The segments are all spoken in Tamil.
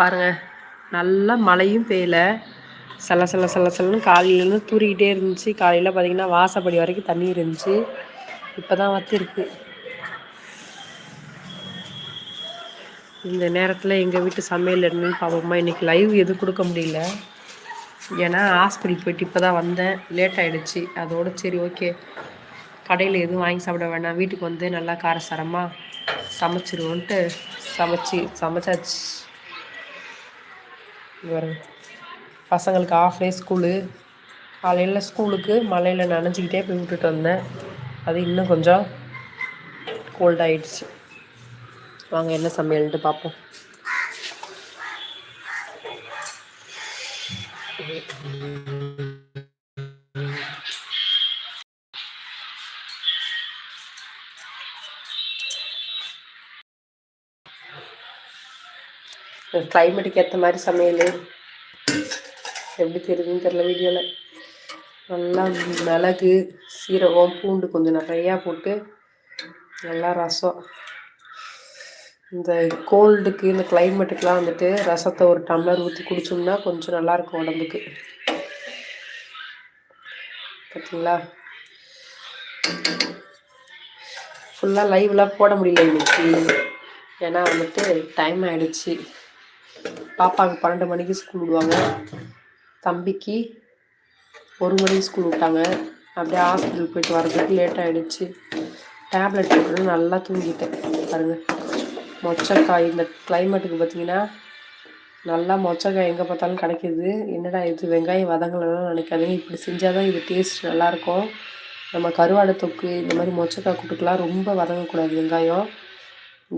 பாருங்க நல்லா மழையும் பெய்யல. சல சல சல சலன்னு காலையிலேருந்து தூறிக்கிட்டே இருந்துச்சு. காலையில் பார்த்தீங்கன்னா வாசப்படி வரைக்கும் தண்ணி இருந்துச்சு. இப்போ தான் வத்திருக்கு இந்த நேரத்தில் எங்கள் வீட்டு சமையல் என்னன்னு பார்ப்போம்மா இன்றைக்கி லைவ் எதுவும் கொடுக்க முடியல. ஏன்னா ஹாஸ்பிட்டல் போயிட்டு இப்போ தான் வந்தேன். லேட் ஆகிடுச்சு அதோட சரி ஓகே கடையில் எதுவும் வாங்கி சாப்பிட வேணாம். வீட்டுக்கு வந்து நல்லா காரசாரமாக சமைச்சிருவோன்ட்டு சமைச்சி சமைச்சாச்சு. பசங்களுக்கு ஆஃப் டே ஸ்கூலு காலையில் ஸ்கூலுக்கு மழையில் நனைஞ்சிக்கிட்டே போய் விட்டுட்டு வந்தேன். அது இன்னும் கொஞ்சம் கோல்ட் ஆகிடுச்சு வாங்க என்ன சமையல்ட்டு பார்ப்போம். கிளைமேட்டுக்கு ஏற்ற மாதிரி சமையல். எப்படி தெரியுதுன்னு தெரில வீடியோவில் நல்லா மிளகு சீரகம் பூண்டு கொஞ்சம் நிறையா போட்டு நல்லா ரசம். இந்த கோல்டுக்கு இந்த கிளைமேட்டுக்கெலாம் வந்துட்டு ரசத்தை ஒரு டம்ளர் ஊற்றி குடித்தோம்னா கொஞ்சம் நல்லாயிருக்கும் உடம்புக்கு. பார்த்தீங்களா ஃபுல்லாக லைவ்லாம் போட முடியல இன்னைக்கு. ஏன்னா வந்துட்டு டைம் ஆகிடுச்சு பாப்பாவுக்கு பன்னெண்டு மணிக்கு ஸ்கூல் விடுவாங்க. தம்பிக்கு ஒரு மணிக்கு ஸ்கூல் விட்டாங்க. அப்படியே ஹாஸ்பிட்டல் போயிட்டு வர்றதுக்கு லேட் ஆகிடுச்சு டேப்லெட் போட்டு நல்லா தூங்கிட்டேன். பாருங்கள் மொச்சக்காய் இந்த கிளைமேட்டுக்கு பார்த்தீங்கன்னா நல்லா மொச்சக்காய் எங்கே பார்த்தாலும் கிடைக்கிது. என்னடா இது வெங்காயம் வதங்கலாம் நினைக்காதீங்க. இப்படி செஞ்சால் தான் இது டேஸ்ட் நல்லாயிருக்கும். நம்ம கருவாடை தொக்கு இந்த மாதிரி மொச்சக்காய் கூட்டுக்கெலாம் ரொம்ப வதங்கக்கூடாது வெங்காயம்.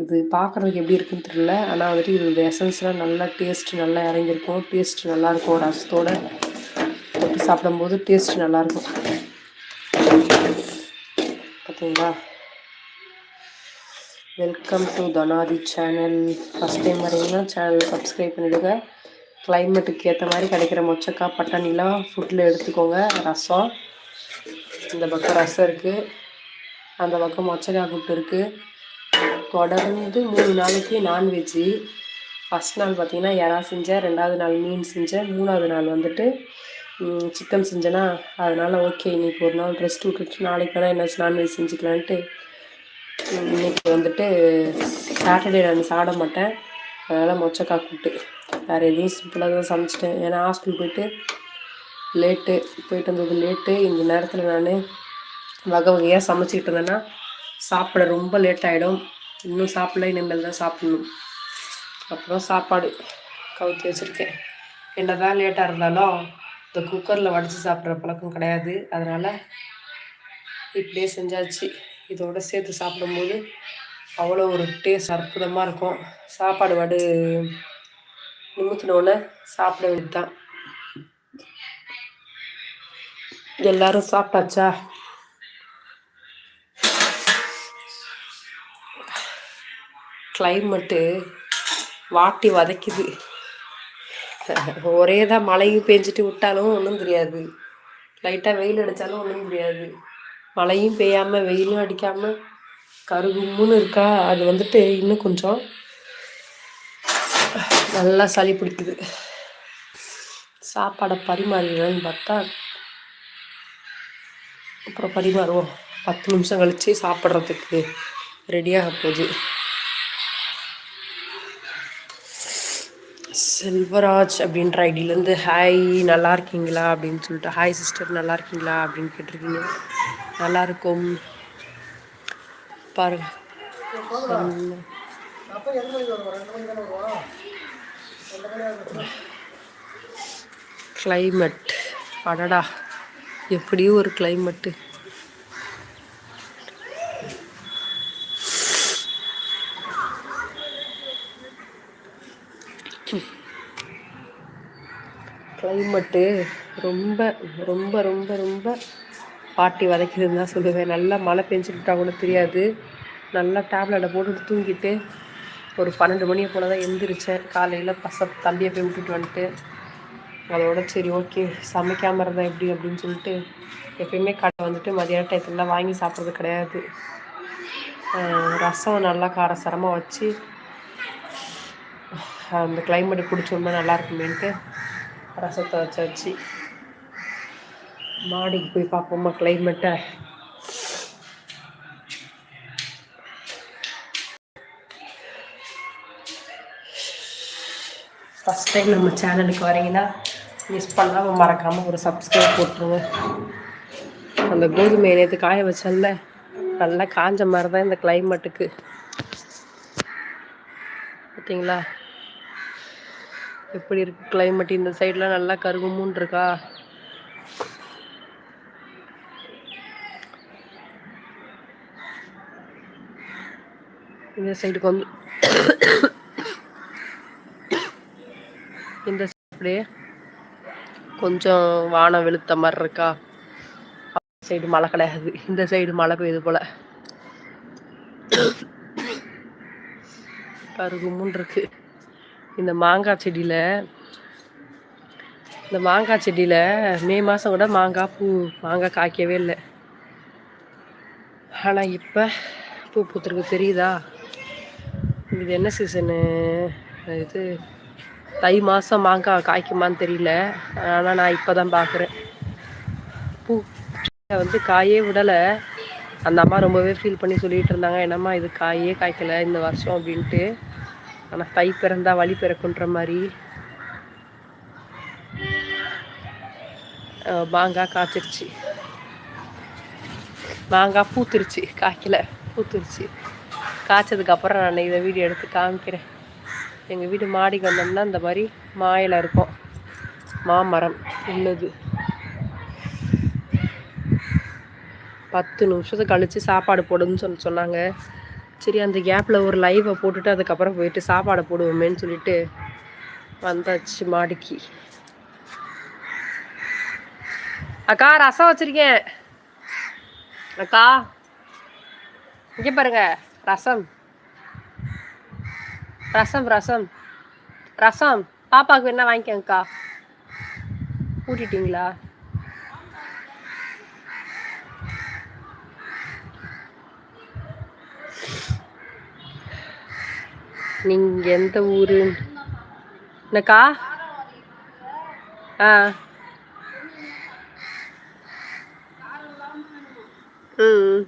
இது பார்க்குறதுக்கு எப்படி இருக்குன்னு தெரியல. ஆனால் வந்துட்டு இது எசன்ஸ்லாம் நல்லா டேஸ்ட் நல்லா இறங்கியிருக்கும். டேஸ்ட் நல்லாயிருக்கும் ரசத்தோடு தொட்டு சாப்பிடும்போது டேஸ்ட் நல்லாயிருக்கும். பார்த்தீங்களா welcome to தனாதி channel first time வரீங்கன்னா சேனல் சப்ஸ்கிரைப் பண்ணிவிடுங்க கிளைமேட்டுக்கு ஏற்ற மாதிரி கிடைக்கிற மொச்சக்காய் பட்டாணிலாம் ஃபுட்டில் எடுத்துக்கோங்க. ரசம். இந்த பக்கம் ரசம் இருக்குது அந்த பக்கம் மொச்சக்காய் கூட்டு இருக்குது தொடர்ந்து மூணு நாளைக்கு நான்வெஜ்ஜு ஃபஸ்ட் நாள் பார்த்திங்கன்னா இறா செஞ்சேன் ரெண்டாவது நாள் மீன் செஞ்சேன் மூணாவது நாள் வந்துட்டு சிக்கன் செஞ்சேன்னா அதனால் ஓகே இன்றைக்கி ஒரு நாள் ரெஸ்ட் விட்டுட்டு நாளைக்கு வேணால் என்ன நான்வெஜ் செஞ்சுக்கலான்ட்டு இன்றைக்கி வந்துட்டு சாட்டர்டே நான் சாப்பிட மாட்டேன். அதனால் மொச்சக்காய் கூட்டு. வேறு எதுவும் சிம்பிளாக தான் சமைச்சிட்டேன். ஏன்னா ஹாஸ்டல் போயிட்டு லேட்டு போயிட்டு வந்தது லேட்டு இந்த நேரத்தில் நான் வகை வகையாக சமைச்சிக்கிட்டு இருந்தேன்னா சாப்பிட ரொம்ப லேட் ஆகிடும் இன்னும் சாப்பிடல இனிமேல் தான் சாப்பிட்ணும். அப்புறம் சாப்பாடு கவுத்தி வச்சுருக்கேன். என்ன தான் லேட்டாக இருந்தாலும் இந்த குக்கரில் வடித்து சாப்பிட்ற பழக்கம் கிடையாது. அதனால் இப்படியே செஞ்சாச்சு. இதோடு சேர்த்து சாப்பிடும்போது அவ்வளோ ஒரு டேஸ்ட் அற்புதமாக இருக்கும். சாப்பாடு வடு நிமித்தினோடனே சாப்பிட வேண்டியது தான் எல்லோரும் சாப்பிட்டாச்சா? கிளைமேட்டு வாட்டி வதைக்குது. ஒரே தான் மழையும் பெஞ்சிட்டு விட்டாலும் ஒன்றும் தெரியாது. லைட்டாக வெயில் அடித்தாலும் ஒன்றும் தெரியாது. மழையும் பெய்யாமல் வெயிலும் அடிக்காமல் கருகும்னு இருக்கா? அது வந்துட்டு இன்னும் கொஞ்சம் நல்லா சளி பிடிக்குது. சாப்பாடை பரிமாறிடலான்னு பார்த்தா அப்புறம் பரிமாறுவோம். பத்து நிமிஷம் கழித்து சாப்பிட்றதுக்கு ரெடியாக போகுது. செல்வராஜ் அப்படின்ற ஐடியிலேருந்து ஹாய் நல்லா இருக்கீங்களா? அப்படின்னு சொல்லிட்டு ஹாய் சிஸ்டர் நல்லா இருக்கீங்களா? அப்படின்னு கேட்டிருக்கீங்க. நல்லா இருக்கும். பாருங்க. கிளைமேட் அடடா எப்படியும் ஒரு கிளைமேட்டு கிளைமேட்டு ரொம்ப ரொம்ப ரொம்ப ரொம்ப பாட்டி வதைக்குதுன்னு தான் சொல்லுவேன். நல்லா மழை பெஞ்சுக்கிட்டா கூட தெரியாது. நல்லா டேப்லெட்டை போட்டுட்டு தூங்கிட்டு ஒரு பன்னெண்டு மணியை போல் தான் எழுந்திரிச்சேன் காலையில் பச தம்பியை போய் விட்டுட்டு வந்துட்டு அதோட சரி ஓகே சமைக்காமல் இருந்தால் எப்படி அப்படின்னு சொல்லிட்டு எப்பயுமே கடை வந்துட்டு மதியான டயத்துலலாம் வாங்கி சாப்பிட்றது கிடையாது. ரசம் நல்லா காரசாரமாக வச்சு அந்த கிளைமேட் குடிச்சோம்னா நல்லா இருக்குமேன்ட்டு ரசத்தை வச்சாச்சு மாடிக்கு போய் பார்ப்போமா கிளைமேட்டை ஃபஸ்ட் டைம் நம்ம சேனலுக்கு வரீங்கன்னா மிஸ் பண்ணாமல் மறக்காமல் ஒரு சப்ஸ்கிரைப் போட்டுருங்க. அந்த கோதுமை நேற்று காய வச்சல நல்லா காஞ்ச மாதிரி தான் இந்த கிளைமேட்டுக்கு பார்த்தீங்களா எப்படி இருக்கு கிளைமேட் இந்த சைட்லாம் நல்லா கருகுமுன்னு இருக்கா இந்த சைடுக்கு வந்து இந்த அப்படியே கொஞ்சம் வானம் வெளுத்த மாதிரி இருக்கா? சைடு மழை கிடையாது. இந்த சைடு மழை பெய்யுது போல. கருகுமுன் இருக்கு இந்த மாங்காய் செடியில் இந்த மாங்காய் செடியில் மே மாதம் கூட மாங்காய் பூ மாங்காய் காய்க்கவே இல்லை. ஆனால் இப்போ பூ பூத்துருக்கு தெரியுதா? இது என்ன சீசனு? இது தை மாதம் மாங்காய் காய்க்குமான்னு தெரியல. ஆனால் நான் இப்போ தான் பார்க்குறேன் பூ வந்து காயே விடலை. அந்த அம்மா ரொம்பவே ஃபீல் பண்ணி சொல்லிகிட்டு இருந்தாங்க. என்னம்மா இது காயே காய்க்கலை இந்த வருஷம் அப்படின்ட்டு. ஆனால் தை பிறந்தால் வழி பிறக்குன்ற மாதிரி. மாங்காய் காய்ச்சிருச்சு. மாங்காய் பூத்துருச்சு காய்க்கல பூத்துருச்சு. காய்ச்சதுக்கப்புறம் நான் இதை வீடியோ எடுத்து காமிக்கிறேன். எங்கள் வீடு மாடிக்கு வந்தோம்னா இந்த மாதிரி மாயில் இருக்கும். மாமரம் உள்ளது. பத்து நிமிஷத்துக்கு கழித்து சாப்பாடு போடுன்னு சொல்லி சொன்னாங்க. சரி அந்த கேப்பில் ஒரு லைவை போட்டுட்டு அதுக்கப்புறம் போயிட்டு சாப்பாடை போடுவோமேன்னு சொல்லிட்டு வந்தாச்சு மாடிக்கு. அக்கா ரசம் வச்சிருக்கேன். அக்கா இங்கே பாருங்க ரசம். ரசம் ரசம். ரசம். பாப்பாவுக்கு என்ன வாங்கிக்கங்கக்கா கூட்டிட்டீங்களா? நீங்க எந்த ஊரு? என்னக்கா? ஆ. ம்.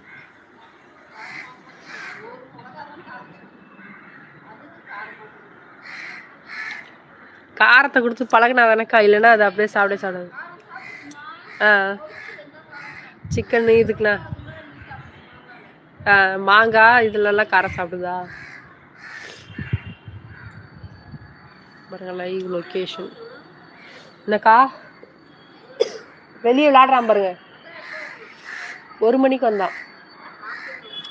காரத்தை கொடுத்து பழகினா தானேக்கா இல்லைன்னா அது அப்படியே சாப்பிட சாப்பிடாது. ஆ. சிக்கன் இதுக்குண்ணா. ஆ மாங்காய் இதுலலாம் காரம் சாப்பிடுதா? பாருங்க லைவ் லொக்கேஷன் என்னக்கா? வெளியே விளாடுறான் பாருங்க. ஒரு மணிக்கு வந்தான்.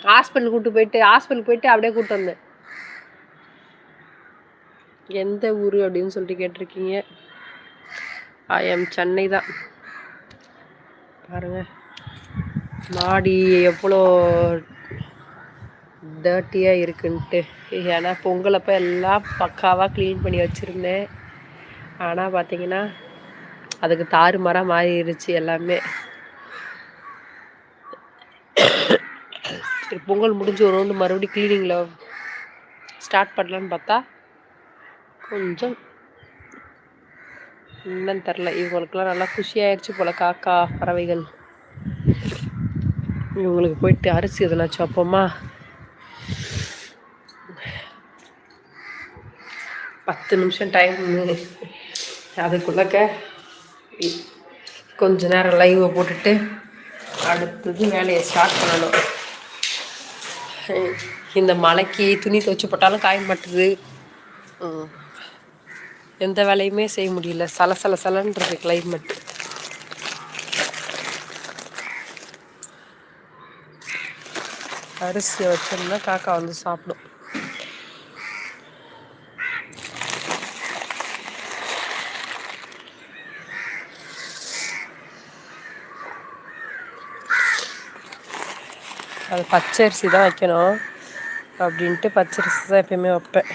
ஹாஸ்பிட்டல் கூப்பிட்டு போயிட்டு ஹாஸ்பிட்டல் போயிட்டு அப்படியே கூப்பிட்டு வந்தேன். எந்த ஊர் அப்படின்னு சொல்லிட்டு கேட்டிருக்கீங்க? ஐ எம் சென்னை தான். பாருங்க. மாடி எவ்வளோ டர்ட்டியாக இருக்குன்ட்டு. ஏன்னா பொங்கலப்போ எல்லாம் பக்காவாக க்ளீன் பண்ணி வச்சுருந்தேன். ஆனால் பார்த்தீங்கன்னா அதுக்கு தாறுமாறாக மாறிடுச்சு எல்லாமே. சரி பொங்கல் முடிஞ்சு ஒரு ரவுண்டு மறுபடியும் க்ளீனிங்கில் ஸ்டார்ட் பண்ணலான்னு பார்த்தா கொஞ்சம் என்னன்னு தெரில. இவங்களுக்குலாம் நல்லா குஷியாயிருச்சு போல் காக்கா பறவைகள். இவங்களுக்கு போயிட்டு அரிசி எதனாச்சும் அப்போமா பத்து நிமிஷம் டைம் அதுக்குள்ளக்க கொஞ்ச நேரம் லைவை போட்டுட்டு அடுத்தது வேலையை ஸ்டார்ட் பண்ணணும். இந்த மலைக்கு துணி துவச்சி போட்டாலும் காய மாட்டுது. எந்த வேலையுமே செய்ய முடியல. சல சல சலன்றது கிளைமேட் அரிசியை வச்சோம்னா காக்கா வந்து சாப்பிடும். அது பச்சரிசி தான் வைக்கணும் அப்படின்ட்டு பச்சரிசி தான் எப்பயுமே வைப்பேன்.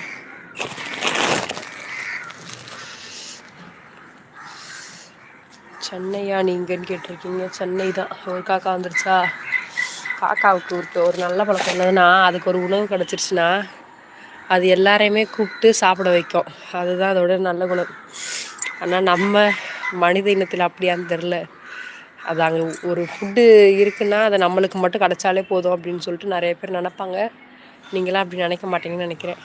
சென்னையா நீங்கன்னு கேட்டிருக்கீங்க. சென்னை தான். ஒரு காக்கா வந்துருச்சா? காக்காவுக்கு ஒரு ஒரு நல்ல பழக்கம் என்னதுன்னா அதுக்கு ஒரு உணவு கிடச்சிருச்சுன்னா அது எல்லாரையுமே கூப்பிட்டு சாப்பிட வைக்கும். அதுதான் அதோட நல்ல குணம். ஆனால் நம்ம மனித இனத்தில் அப்படியான்னு தெரில அது அங்கே ஒரு ஃபுட்டு இருக்குன்னா அதை நம்மளுக்கு மட்டும் கிடச்சாலே போதும் அப்படின்னு சொல்லிட்டு நிறைய பேர் நினப்பாங்க. நீங்களாம் அப்படி நினைக்க மாட்டீங்கன்னு நினைக்கிறேன்.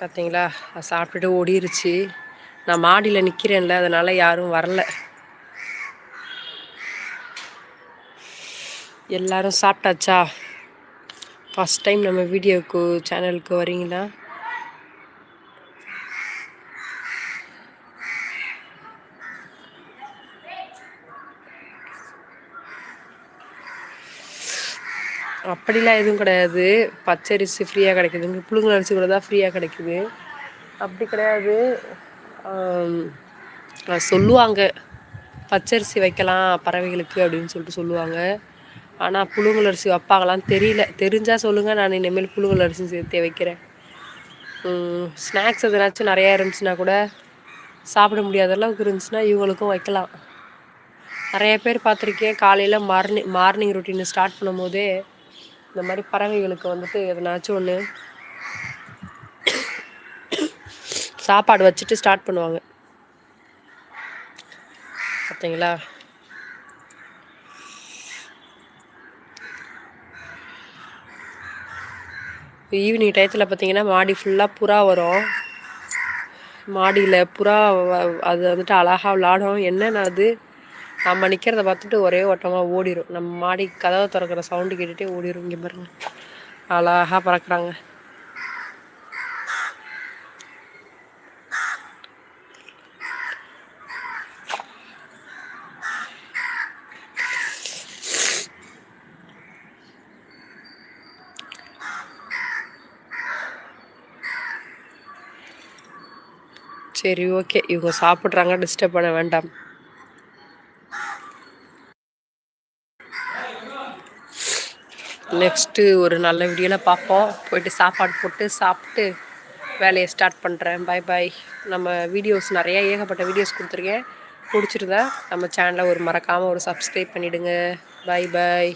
பார்த்தீங்களா சாப்பிட்டுட்டு ஓடிருச்சு. நான் மாடியில் நிற்கிறேன்ல அதனால் யாரும் வரல. எல்லாரும் சாப்பிட்டாச்சா? ஃபஸ்ட் டைம் நம்ம வீடியோவுக்கு சேனலுக்கு வரீங்களா? அப்படிலாம் எதுவும் கிடையாது. பச்சரிசி ஃப்ரீயாக கிடைக்குது. இங்கே புழுங்கல் அரிசி கூட தான் ஃப்ரீயாக கிடைக்குது. அப்படி கிடையாது. சொல்லுவாங்க. பச்சரிசி வைக்கலாம் பறவைகளுக்கு அப்படின்னு சொல்லிட்டு சொல்லுவாங்க. ஆனால் புழுங்கல் அரிசி வைப்பாங்களான்னு தெரியல. தெரிஞ்சால் சொல்லுங்கள் நான் இனிமேல் புழுங்கல் அரிசி சேர்த்தே வைக்கிறேன். ஸ்நாக்ஸ் எதனாச்சும் நிறையா இருந்துச்சுன்னா கூட சாப்பிட முடியாத அளவுக்கு இருந்துச்சுன்னா இவங்களுக்கும் வைக்கலாம். நிறைய பேர் பார்த்துருக்கேன். காலையில் மார்னிங் மார்னிங் ரொட்டீன் ஸ்டார்ட் பண்ணும் போதே இந்த மாதிரி பறவைகளுக்கு வந்துட்டு எதனாச்சும் ஒன்று சாப்பாடு வச்சுட்டு ஸ்டார்ட் பண்ணுவாங்க. பார்த்தீங்களா ஈவினிங் டயத்தில் பார்த்தீங்கன்னா மாடி ஃபுல்லாக புறா வரும். மாடியில் புறா அது வந்துட்டு அழகாக விளாடும். என்னென்ன அது நம்ம நிற்கிறத பார்த்துட்டு ஒரே ஓட்டமாக ஓடிடும் நம்ம மாடி கதவை திறக்கிற சவுண்டு கேட்டுகிட்டே ஓடிடும் இங்கே பாருங்க. அழகாக பறக்கிறாங்க. சரி ஓகே இவங்க சாப்பிட்றாங்க டிஸ்டர்ப் பண்ண வேண்டாம். நெக்ஸ்ட்டு ஒரு நல்ல வீடியோவில் பார்ப்போம். போயிட்டு சாப்பாடு போட்டு சாப்பிட்டு வேலையை ஸ்டார்ட் பண்ணுறேன் பாய் பாய் நம்ம வீடியோஸ் நிறையா ஏகப்பட்ட வீடியோஸ் கொடுத்துருக்கேன். பிடிச்சிருந்தா நம்ம சேனலை ஒரு மறக்காமல் ஒரு சப்ஸ்கிரைப் பண்ணிவிடுங்க பாய் பாய்